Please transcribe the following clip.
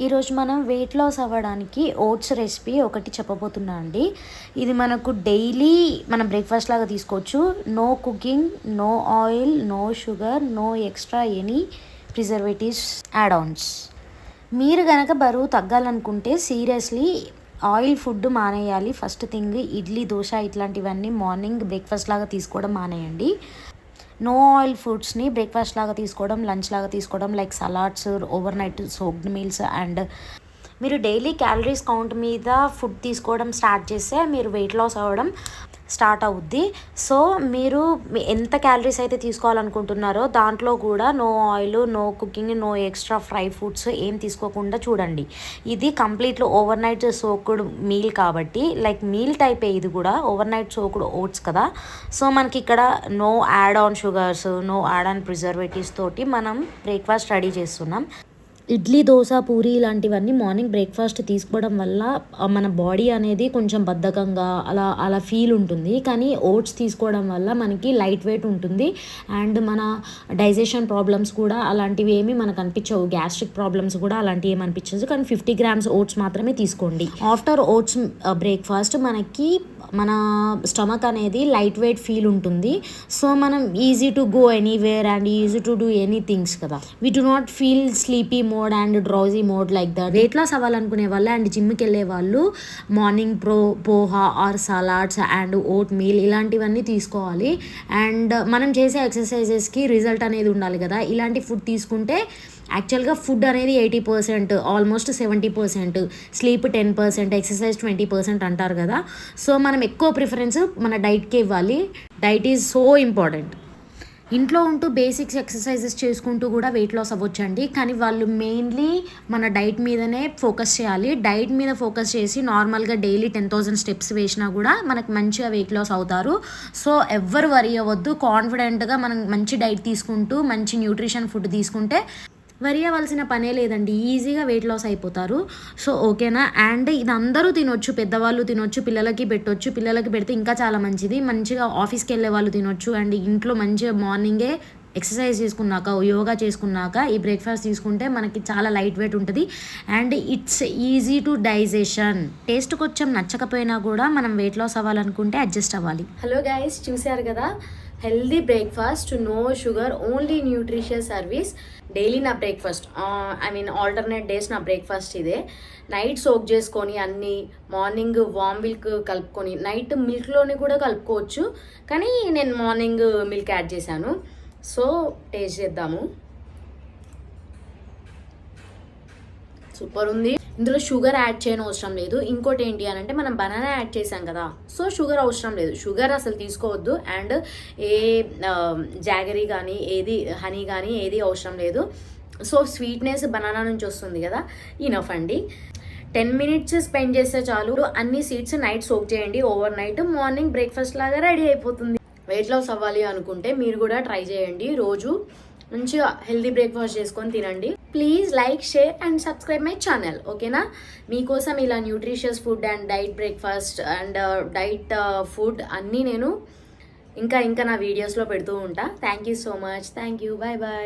ఈరోజు మనం weight loss అవ్వడానికి ఓట్స్ రెసిపీ ఒకటి చెప్పబోతున్నా అండి. ఇది మనకు డైలీ మనం బ్రేక్ఫాస్ట్ లాగా తీసుకోవచ్చు. No cooking no oil no sugar no extra any preservatives add ons మీరు కనుక బరువు తగ్గాలనుకుంటే సీరియస్లీ ఆయిల్ ఫుడ్ మానేయాలి. ఫస్ట్ థింగ్ ఇడ్లీ దోశ ఇట్లాంటివన్నీ మార్నింగ్ బ్రేక్ఫాస్ట్ లాగా తీసుకోవడం మానేయండి. నో ఆయిల్ ఫుడ్స్ని బ్రేక్ఫాస్ట్ లాగా తీసుకోవడం లంచ్ లాగా తీసుకోవడం like salads overnight soaked meals and మీరు డైలీ క్యాలరీస్ కౌంట్ మీద ఫుడ్ తీసుకోవడం స్టార్ట్ చేస్తే మీరు వెయిట్ లాస్ అవ్వడం. స్టార్ట్ అవుద్ది. సో మీరు ఎంత క్యాలరీస్ అయితే తీసుకోవాలనుకుంటున్నారో దాంట్లో కూడా no oil no cooking no extra fry foods ఏం తీసుకోకుండా చూడండి. ఇది కంప్లీట్లో ఓవర్ నైట్ సోకుడ్ మీల్ కాబట్టి లైక్ మీల్ టైప్ ఇది కూడా ఓవర్ నైట్ సోకుడ్ ఓట్స్ కదా. సో మనకి ఇక్కడ no add on sugars no add on preservatives తోటి మనం బ్రేక్ఫాస్ట్ రెడీ చేస్తున్నాం. ఇడ్లీ దోశ పూరి ఇలాంటివన్నీ మార్నింగ్ బ్రేక్ఫాస్ట్ తీసుకోవడం వల్ల మన బాడీ అనేది కొంచెం బద్ధకంగా అలా అలా ఫీల్ ఉంటుంది. కానీ ఓట్స్ తీసుకోవడం వల్ల మనకి లైట్ వెయిట్ ఉంటుంది. అండ్ మన డైజెషన్ ప్రాబ్లమ్స్ కూడా అలాంటివి ఏమీ మనకు అనిపించవు. గ్యాస్ట్రిక్ ప్రాబ్లమ్స్ కూడా అలాంటివి ఏమి అనిపించదు. కానీ ఫిఫ్టీ గ్రామ్స్ ఓట్స్ మాత్రమే తీసుకోండి. ఆఫ్టర్ ఓట్స్ బ్రేక్ఫాస్ట్ మనకి మన స్టమక్ అనేది లైట్ వెయిట్ ఫీల్ ఉంటుంది. సో మనం easy to go anywhere and easy to do any things కదా. We do not feel sleepy mode and drowsy mode like that weight loss అవ్వాలనుకునే వాళ్ళు and జిమ్కి వెళ్ళే వాళ్ళు morning pro poha or salads and oat meal ఇలాంటివన్నీ తీసుకోవాలి. And మనం చేసే ఎక్సర్సైజెస్కి result అనేది ఉండాలి కదా. ఇలాంటి ఫుడ్ తీసుకుంటే యాక్చువల్గా ఫుడ్ అనేది eighty percent almost seventy percent sleep ten percent exercise twenty percent అంటారు కదా. సో మనం ఎక్కువ ప్రిఫరెన్స్ మన డైట్కే ఇవ్వాలి. డైట్ ఈజ్ సో ఇంపార్టెంట్ ఇంట్లో ఉంటూ బేసిక్స్ ఎక్సర్సైజెస్ చేసుకుంటూ కూడా వెయిట్ లాస్ అవ్వచ్చండి. కానీ వాళ్ళు మెయిన్లీ మన డైట్ మీదనే ఫోకస్ చేయాలి. డైట్ మీద ఫోకస్ చేసి నార్మల్గా డైలీ టెన్ థౌసండ్ స్టెప్స్ వేసినా కూడా మనకు మంచిగా వెయిట్ లాస్ అవుతారు. సో ఎవ్వరు వరి అవ్వద్దు. కాన్ఫిడెంట్గా మనం మంచి డైట్ తీసుకుంటూ మంచి న్యూట్రిషన్ ఫుడ్ తీసుకుంటే వరి అవ్వాల్సిన పనే లేదండి. ఈజీగా వెయిట్ లాస్ అయిపోతారు. సో ఓకేనా? అండ్ ఇది అందరూ తినొచ్చు పెద్దవాళ్ళు తినొచ్చు పిల్లలకి పెట్టొచ్చు పిల్లలకి పెడితే ఇంకా చాలా మంచిది. మంచిగా ఆఫీస్కి వెళ్ళే వాళ్ళు తినొచ్చు. అండ్ ఇంట్లో మంచిగా మార్నింగే ఎక్సర్సైజ్ చేసుకున్నాక యోగా చేసుకున్నాక ఈ బ్రేక్ఫాస్ట్ తీసుకుంటే మనకి చాలా లైట్ వెయిట్ ఉంటుంది. And it's easy to digestion taste కొంచెం నచ్చకపోయినా కూడా మనం వెయిట్ లాస్ అవ్వాలనుకుంటే అడ్జస్ట్ అవ్వాలి. హలో గైస్ చూశారు కదా? Healthy breakfast no sugar only nutritious service. Daily నా breakfast I mean alternate days నా బ్రేక్ఫాస్ట్ ఇదే. నైట్ సోక్ చేసుకొని అన్ని మార్నింగ్ వామ్ మిల్క్ కలుపుకొని నైట్ మిల్క్లోని కూడా కలుపుకోవచ్చు కానీ నేను మార్నింగ్ మిల్క్ యాడ్ చేశాను. సో టేస్ట్ చేద్దాము. సూపర్ ఉంది. ఇందులో షుగర్ యాడ్ చేయని అవసరం లేదు. ఇంకోటి ఏంటి అని అంటే మనం బనానా యాడ్ చేసాం కదా. సో షుగర్ అవసరం లేదు. షుగర్ అసలు తీసుకోవద్దు. అండ్ ఏ జాగరీ కానీ ఏది హనీ కానీ ఏది అవసరం లేదు. సో స్వీట్నెస్ బనానా నుంచి వస్తుంది కదా. ఇనఫ్ అండి. టెన్ మినిట్స్ స్పెండ్ చేస్తే చాలు. అన్ని సీడ్స్ నైట్ సోక్ చేయండి. ఓవర్ నైట్ మార్నింగ్ బ్రేక్ఫాస్ట్ లాగా రెడీ అయిపోతుంది. వెయిట్ లాస్ అవ్వాలి అనుకుంటే మీరు కూడా ట్రై చేయండి. రోజు మంచిగా హెల్దీ బ్రేక్ఫాస్ట్ చేసుకొని తినండి. Please like share and subscribe my channel ఓకేనా మీకోసం ఇలా nutritious food and diet breakfast and diet food అన్నీ నేను ఇంకా ఇంకా నా వీడియోస్లో పెడుతూ ఉంటా. Thank you so much thank you bye bye